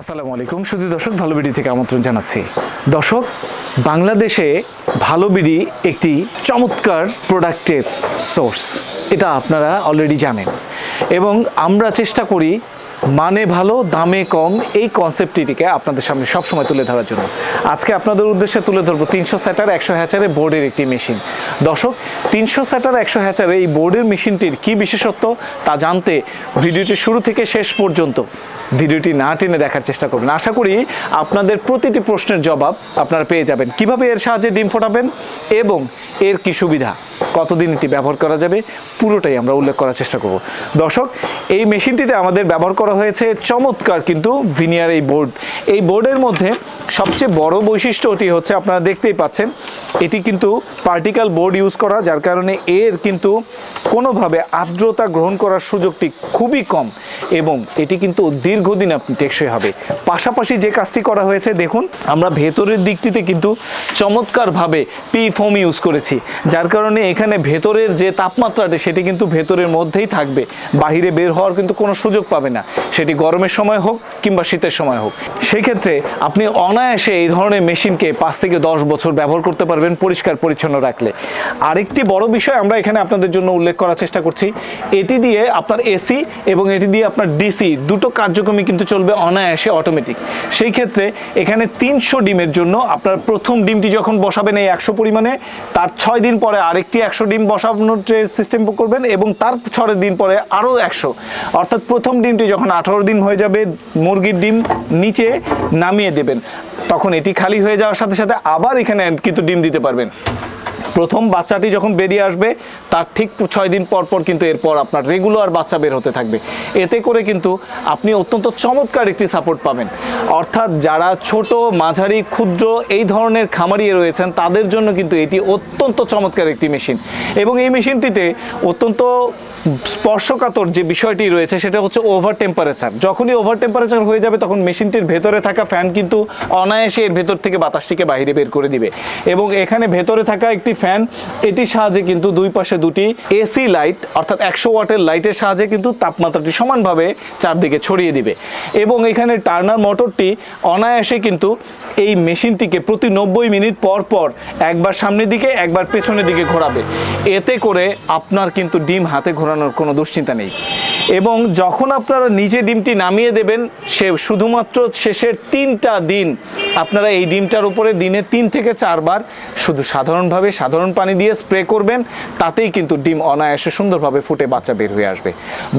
আসসালামু আলাইকুম। শুধু দর্শক, ভালো বিডি থেকে আমন্ত্রণ জানাচ্ছি। দর্শক, বাংলাদেশে ভালো বিডি একটি চমৎকার প্রোডাক্টের সোর্স এটা আপনারা অলরেডি জানেন। এবং আমরা চেষ্টা করি মানে ভালো, দামে কম এই কনসেপ্টটিকে আপনাদের সামনে সবসময় তুলে ধরার জন্য। আজকে আপনাদের উদ্দেশ্যে তুলে ধরবো তিনশো স্যাটার একশো হ্যাচারে বোর্ডের একটি মেশিন দর্শক, তিনশো স্যাটার একশো হ্যাচারে এই বোর্ডের মেশিনটির কি বিশেষত্ব তা জানতে ভিডিওটি শুরু থেকে শেষ পর্যন্ত ভিডিওটি না টেনে দেখার চেষ্টা করবেন আশা করি আপনাদের প্রতিটি প্রশ্নের জবাব আপনারা পেয়ে যাবেন। কীভাবে এর সাহায্যে ডিম ফোটাবেন এবং এর কি সুবিধা? কতদিন এটি ব্যবহার করা যাবে, পুরোটাই আমরা উল্লেখ করার চেষ্টা করব। দর্শক, এই মেশিনটিতে আমাদের ব্যবহার করা হয়েছে চমৎকার কিন্তু ভিনিয়ার এই বোর্ড। এই বোর্ডের মধ্যে সবচেয়ে বড় বৈশিষ্ট্যটি হচ্ছে আপনারা দেখতেই পাচ্ছেন, এটি কিন্তু পার্টিকাল বোর্ড ইউজ করা, যার কারণে এর কিন্তু কোনোভাবে আর্দ্রতা গ্রহণ করার সুযোগটি খুবই কম এবং এটি কিন্তু দীর্ঘদিন আপনি টেকসই হবে। পাশাপাশি যে কাজটি করা হয়েছে, দেখুন, আমরা ভেতরের দিকটিতে কিন্তু চমৎকারভাবে পি ফোম ইউজ করেছি, যার কারণে এখানে ভেতরের যে তাপমাত্রাটি সেটি কিন্তু ভেতরের মধ্যেই থাকবে। বাহিরে বের হওয়ার কিন্তু কোনো সুযোগ পাবে না। সেটি গরমের সময় হোক কিংবা শীতের সময় হোক। সেই ক্ষেত্রে আপনি অনায়াসে এই ধরনের মেশিনকে পাঁচ থেকে দশ বছর ব্যবহার করতে পারবেন পরিষ্কার পরিচ্ছন্ন রাখলে। আরেকটি বড় বিষয় আমরা এখানে আপনাদের জন্য উল্লেখ করার চেষ্টা করছি। এটি দিয়ে আপনার এসি এবং এটি দিয়ে আপনার ডিসি দুটো কার্যক্রমই কিন্তু চলবে অনায়াসে অটোমেটিক। সেই ক্ষেত্রে এখানে তিনশো ডিমের জন্য আপনার প্রথম ডিমটি যখন বসাবেন এই একশো পরিমাণে, তার ছয় দিন পরে আরেকটি একশো ডিম বসানোর সিস্টেম করবেন এবং তার ছড়ের দিন পরে আরও একশো। অর্থাৎ প্রথম ডিমটি যখন আঠারো দিন হয়ে যাবে, মুরগির ডিম নিচে নামিয়ে দেবেন। তখন এটি খালি হয়ে যাওয়ার সাথে সাথে আবার এখানে কিন্তু ডিম দিতে পারবেন। প্রথম বাচ্চাটি যখন বেরিয়ে আসবে, তার ঠিক ছয় দিন পর পর কিন্তু এরপর আপনার রেগুলার বাচ্চা বের হতে থাকবে। এতে করে কিন্তু আপনি অত্যন্ত চমৎকার একটি সাপোর্ট পাবেন। অর্থাৎ যারা ছোট, মাঝারি, ক্ষুদ্র এই ধরনের খামারি রয়েছেন, তাদের জন্য কিন্তু এটি অত্যন্ত চমৎকার একটি মেশিন এবং এই মেশিনটিতে অত্যন্ত স্পর্শকাতর যে বিষয়টি রয়েছে, সেটা হচ্ছে ওভার টেম্পারেচার যখনই ওভার টেম্পারেচার হয়ে যাবে, তখন মেশিনটির ভেতরে থাকা ফ্যান কিন্তু অনায়াসে এর ভেতর থেকে বাতাসটিকে বাইরে বের করে দিবে। এবং এখানে ভেতরে থাকা একটি ফ্যান এটির সাহায্যে কিন্তু দুই পাশে দুটি এসি লাইট অর্থাৎ একশো ওয়াটের লাইটের সাহায্যে কিন্তু তাপমাত্রাটি সমানভাবে চারদিকে ছড়িয়ে দিবে। এবং এখানে টার্নার মোটরটি অনায়াসে কিন্তু এই মেশিনটিকে প্রতি নব্বই মিনিট পর পর একবার সামনের দিকে, একবার পেছনের দিকে ঘোরাবে। এতে করে আপনার কিন্তু ডিম হাতে ঘোরানোর কোনো দুশ্চিন্তা নেই। এবং যখন আপনারা নিজে ডিমটি নামিয়ে দেবেন, সে শুধুমাত্র শেষের তিনটা দিন আপনারা এই ডিমটার উপরে দিনে তিন থেকে চারবার শুধু সাধারণভাবে সাধারণ পানি দিয়ে স্প্রে করবেন, তাতেই কিন্তু ডিম অনায়াসে সুন্দরভাবে ফুটে বাচ্চা বের হয়ে আসবে।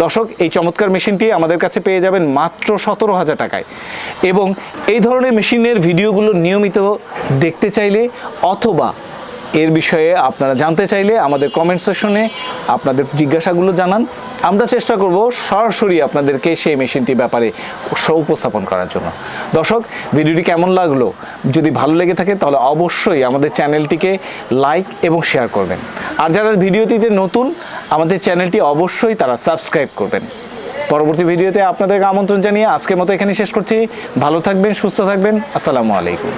দর্শক, এই চমৎকার মেশিনটি আমাদের কাছে পেয়ে যাবেন মাত্র সতেরো হাজার টাকায়। এবং এই ধরনের মেশিনের ভিডিওগুলো নিয়মিত দেখতে চাইলে অথবা এর বিষয়ে আপনারা জানতে চাইলে আমাদের কমেন্ট সেকশনে আপনাদের জিজ্ঞাসাগুলো জানান। আমরা চেষ্টা করব সরাসরি আপনাদেরকে সেই মেশিনটির ব্যাপারে উপস্থাপন করার জন্য। দর্শক, ভিডিওটি কেমন লাগল? যদি ভালো লেগে থাকে তাহলে অবশ্যই আমাদের চ্যানেলটিকে লাইক এবং শেয়ার করবেন। আর যারা ভিডিওটিতে নতুন, আমাদের চ্যানেলটি অবশ্যই তারা সাবস্ক্রাইব করবেন। পরবর্তী ভিডিওতে আপনাদেরকে আমন্ত্রণ জানিয়ে আজকের মতো এখানে শেষ করছি। ভালো থাকবেন, সুস্থ থাকবেন। আসসালামু আলাইকুম।